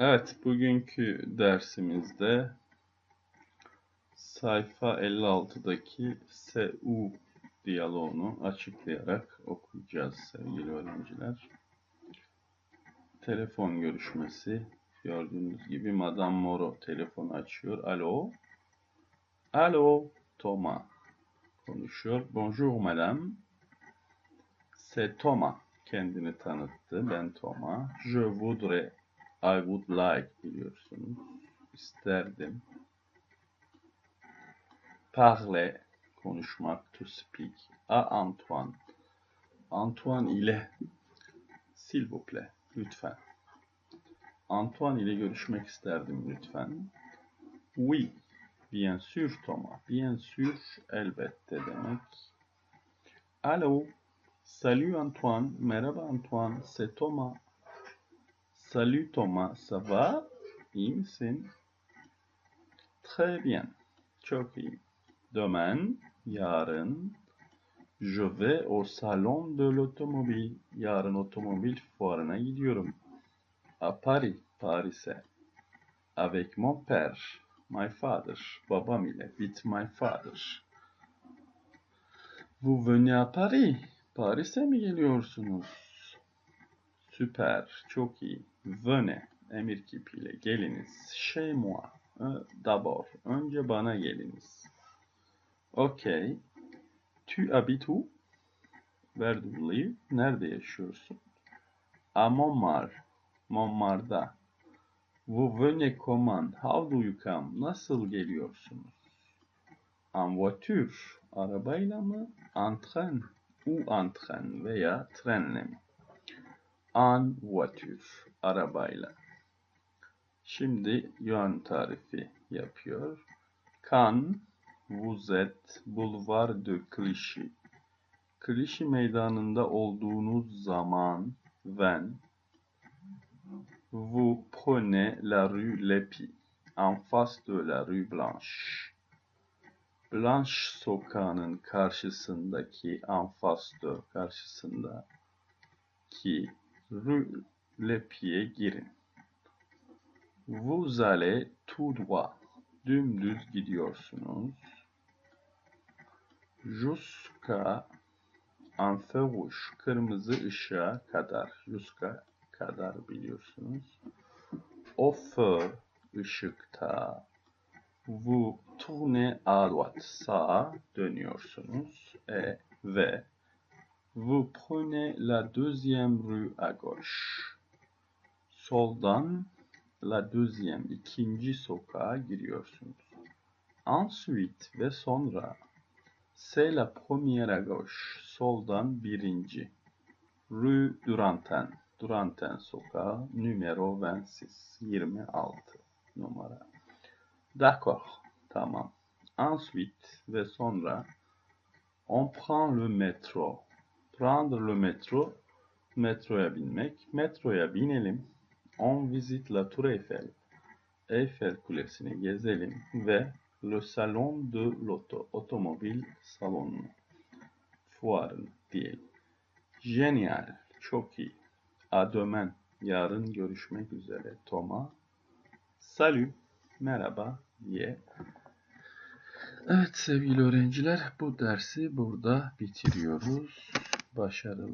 Evet, bugünkü dersimizde sayfa 56'daki SU diyaloğunu açıklayarak okuyacağız sevgili öğrenciler. Telefon görüşmesi. Gördüğünüz gibi Madame Moro telefonu açıyor. Alo. Alo. Thomas konuşuyor. Bonjour madame. C'est Thomas. Kendini tanıttı. Ben Thomas. Je voudrais I would like biliyorsunuz. İsterdim. Parler konuşmak to speak. A Antoine. Antoine ile s'il vous plaît lütfen. Antoine ile görüşmek isterdim lütfen. Oui. Bien sûr Thomas. Bien sûr elbette demek. Alo. Salut Antoine. Merhaba Antoine. C'est Thomas. Salut Thomas, ça va? İyi misin? Très bien. Çok iyi. Demain, yarın. Je vais au salon de l'automobile. Yarın otomobil fuarına gidiyorum. À Paris, Paris'e. Avec mon père, my father. Babam ile, with my father. Vous venez à Paris. Paris'e mi geliyorsunuz? Süper, çok iyi. Venez, emir kipiyle geliniz. Chez moi, d'abord, önce bana geliniz. Okay. Tu habites où? Live? Nerede yaşıyorsun? À Montmartre, Montmartre'da. Vous venez comment? How do you come? Nasıl geliyorsunuz? En voiture, arabayla mı? En train, ou en train veya trenle mi? En voiture, arabayla. Şimdi yön tarifi yapıyor. Kan, vous êtes boulevard de Clichy. Clichy meydanında olduğunuz zaman, when, vous prenez la rue Lepi, en face de la rue Blanche. Blanche sokağının karşısındaki, en face de, karşısında ki Rue Lepi'ye girin. Vous allez tout droit. Dümdüz gidiyorsunuz. Jusqu'à en. Kırmızı ışığa kadar. Jusqu'à kadar biliyorsunuz. Au feu ışıkta. Vous tournez à droite. Sağa dönüyorsunuz. E ve Vous prenez la deuxième rue à gauche. Soldan la deuxième, ikinci sokağa giriyorsunuz. Ensuite ve sonra c'est la première à gauche. Soldan birinci. Rue Duranten. Duranten sokağı numero 26. 26 numara. D'accord. Tamam. Ensuite ve sonra on prend le métro. Prendre le metroya binmek. Metroya binelim. On visite la Tour Eiffel. Eiffel Kulesi'ni gezelim ve le salon de l'auto, otomobil salonunu, fuarını diyelim. Genial, çok iyi. A yarın görüşmek üzere. Thomas, salut, merhaba diye. Evet sevgili öğrenciler, bu dersi burada bitiriyoruz. Başarılar.